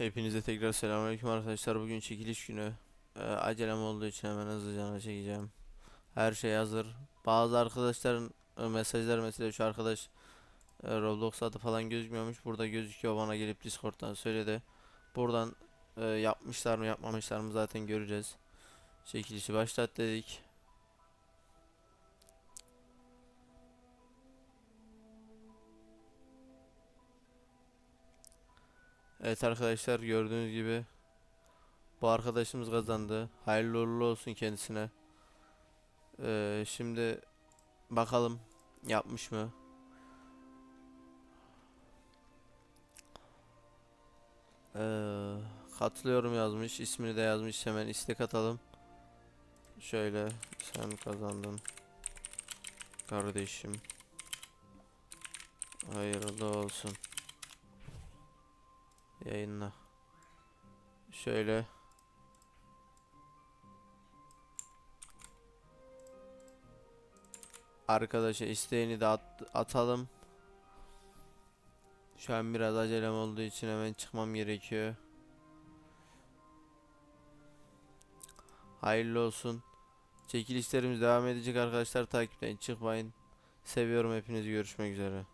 Hepinize tekrar selamünaleyküm arkadaşlar. Bugün çekiliş günü. Ee, acelem olduğu için hemen hızlıca çekeceğim. Her şey hazır. Bazı arkadaşların e, mesajları mesela şu arkadaş e, Roblox adı falan gözükmüyormuş. Burada gözüküyor bana gelip Discord'dan söyledi. Buradan e, yapmışlar mı yapmamışlar mı zaten göreceğiz. Çekilişi başlat dedik. Evet arkadaşlar gördüğünüz gibi bu arkadaşımız kazandı. Hayırlı uğurlu olsun kendisine. Ee, şimdi bakalım yapmış mı? Ee, katılıyorum yazmış. ismini de yazmış. Hemen istek atalım. Şöyle sen kazandın. Kardeşim. Hayırlı olsun. Yayınla. Şöyle. Arkadaşa isteğini de at- atalım. Şu an biraz acelem olduğu için hemen çıkmam gerekiyor. Hayırlı olsun. Çekilişlerimiz devam edecek arkadaşlar. Takipten çıkmayın. Seviyorum hepinizi. Görüşmek üzere.